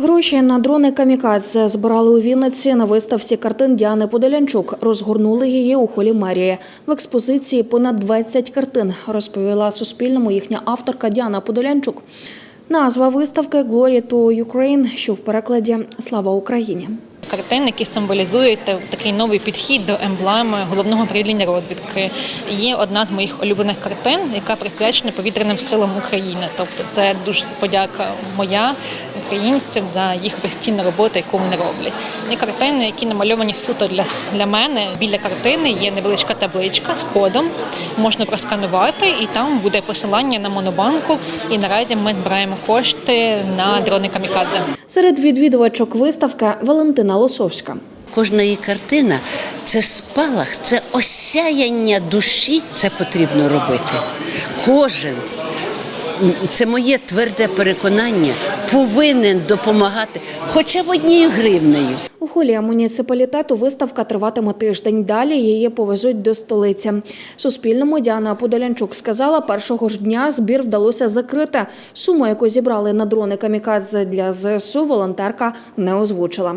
Гроші на дрони камікадзе збирали у Вінниці на виставці картин Діани Подолянчук. Розгорнули її у холі мерії. В експозиції понад 20 картин, розповіла Суспільному їхня авторка Діана Подолянчук. Назва виставки «Glory to Ukraine», що в перекладі «Слава Україні». картин, які символізують такий новий підхід до емблеми головного управління розвідки. Є одна з моїх улюблених картин, яка присвячена повітряним силам України. Тобто, це дуже подяка моя українцям за їх постійну роботу, яку вони роблять. Є картини, які намальовані суто для, для мене. Біля картини є невеличка табличка з кодом. Можна просканувати, і там буде посилання на монобанку. І наразі ми збираємо кошти на дрони камікадзе. Серед відвідувачок виставки Валентина Лосовська. Кожна її картина це спалах, це осяяння душі. Це потрібно робити. Кожен, це моє тверде переконання, повинен допомагати хоча б однією гривнею. У холі муніципалітету виставка триватиме тиждень. Далі її повезуть до столиці. Суспільному Діана Подолянчук сказала, першого ж дня збір вдалося закрити. Суму, яку зібрали на дрони камікадзе для ЗСУ, волонтерка не озвучила.